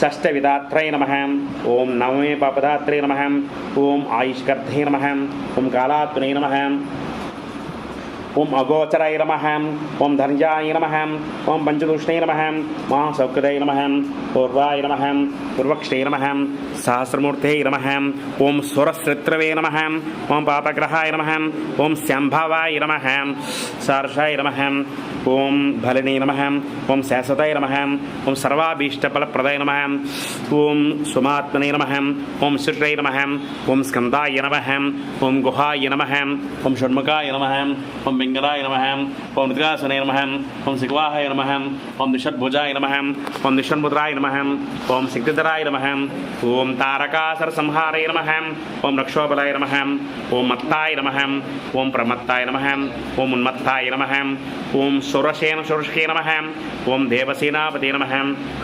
షష్టవిధాత్రై నమ ఓం నవమే పాపదాత్రే నమ ఓం ఆయుష్కర్ధే నమ ఓం కాళాత్మనే నమ ఓం అగోచరాయ నమ ఓం ధనుజాయ నమ ఓం పంచదూష్ణై నమ మా సౌకృదయ నమ పూర్వాయ నమ పూర్వక్షే నమ సహస్రమూర్తే నమ ఓం సురశ్రిత్రవే నమ ఓం పాపగ్రహాయ నమ ఓం శంభావాయ నమ సార్షాయ నమ ఓం బలినే నమ ఓం శాశ్వతాయ నమ ఓం సర్వాభీష్టఫలప్రదాయ నమ ఓం సుమాత్మనే నమ ఓం శుశ్రై నమ ఓం స్కందాయ నమ ఓం గుహాయ నమ ఓం షణ్ముఖాయ నమ ఓం పింగళాయ నమ ఓం మృగాసనే నమ ఓం శిఖవాహాయ నమ ఓం నిషద్భుజాయ నమ ఓం దిషన్ముద్రాయ నమ ఓం శక్తిధరాయ నమ ఓం తారకాసర సంహారాయ నమ ఓం రక్షోబలాయ నమ ఓం మత్తాయ నమ ఓం ప్రమత్తాయ నమ ఓం ఉన్మత్తాయ నమ ఓం సురసేన సురషే నమ ఓం దేవసేనాపతే నమ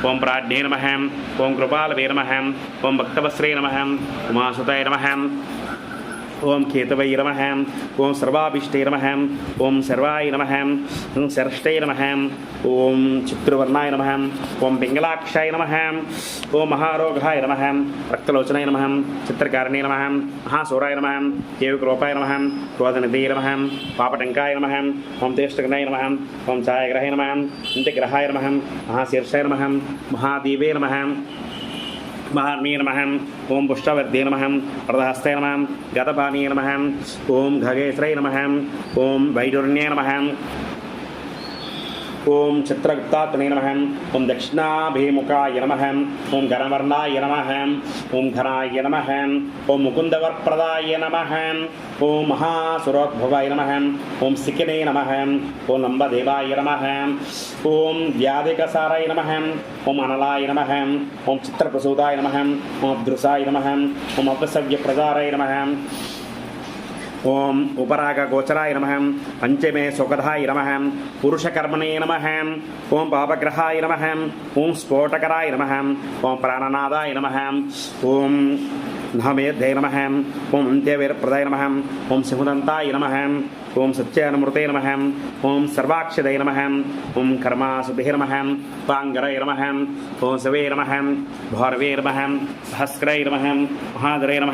ఓం ప్రాజ్ఞే నమ ఓం కృపాలవే నమ ఓం భక్తవస్త్రే నమ ఉమాసుతాయ నమ ఓం కేతవై నమ. ఓం సర్వాభిష్టై నమ. ఓం సర్వాయ నమ. ఓం శరష్టై నమ. ఓం చిత్రువర్ణాయ నమ. ఓం పింగళాక్షాయ నమ. ఓం మహారోగాయ నమ. రక్తలోచనాయ నమ. చిత్రకారణే నమ. మహాసూరాయ నమ. కేవికరూపాయ నమ. క్రోధనిధే నమ. పాపటంకాయ నమ. ఓం తేష్టగ్నాయ నమ. ఓం ఛాయాగ్రహాయ నమ. ఇంటిగ్రహాయ నమ. మహాశీర్షాయ నమ. మహాదీవే నమ. మహార్మీ నమ ఓం పుష్టవర్ధే నమ ప్రదహస్తే నమ గతపానీయ నమ ఓం ఖగేశ్రై నమ ఓం వైడుర్ణ్యే నమ ఓం చిత్రగుప్తాత్మనే నమ ఓం దక్షిణాభిముఖాయ నమ ఓం ఘనవర్ణాయ నమ ఓం ఘనాయ నమ ఓం ముకుందవర్ప్రదాయ నమ ఓం మహాసురోద్భవాయ నమ ఓం సికినే నమ ఓం నంబదేవాయ నమ ఓం వ్యాధికసారాయ నమ ఓం అనలాయ నమ ఓం చిత్రప్రసూదాయ నమ ఓం అదృశాయ నమ ఓం అపసవ్యప్రదారాయ నమ ఓం ఉపరాగ గోచరాయ నమ. పంచమే సుఖదాయ నమ. పురుషకర్మణే నమ. ఓం పాపగ్రహాయ నమ. ఓం స్ఫోటకరాయ నమ. ఓం ప్రాణనాదాయ నమ. ఓం నమేధ్యై నమ. ఓం అంత్యవీరప్రదాయ నమ. ఓం సింహదంతాయ నమ. ఓం సత్యానమృతే నమ. ఓం సర్వాక్షదయ నమ. ఓం కర్మాసుభే నమ. పాంగరయ నమ. ఓం శవే నమ. భారవే నమ. భాస్కరయ నమ. మహాదరై నమ.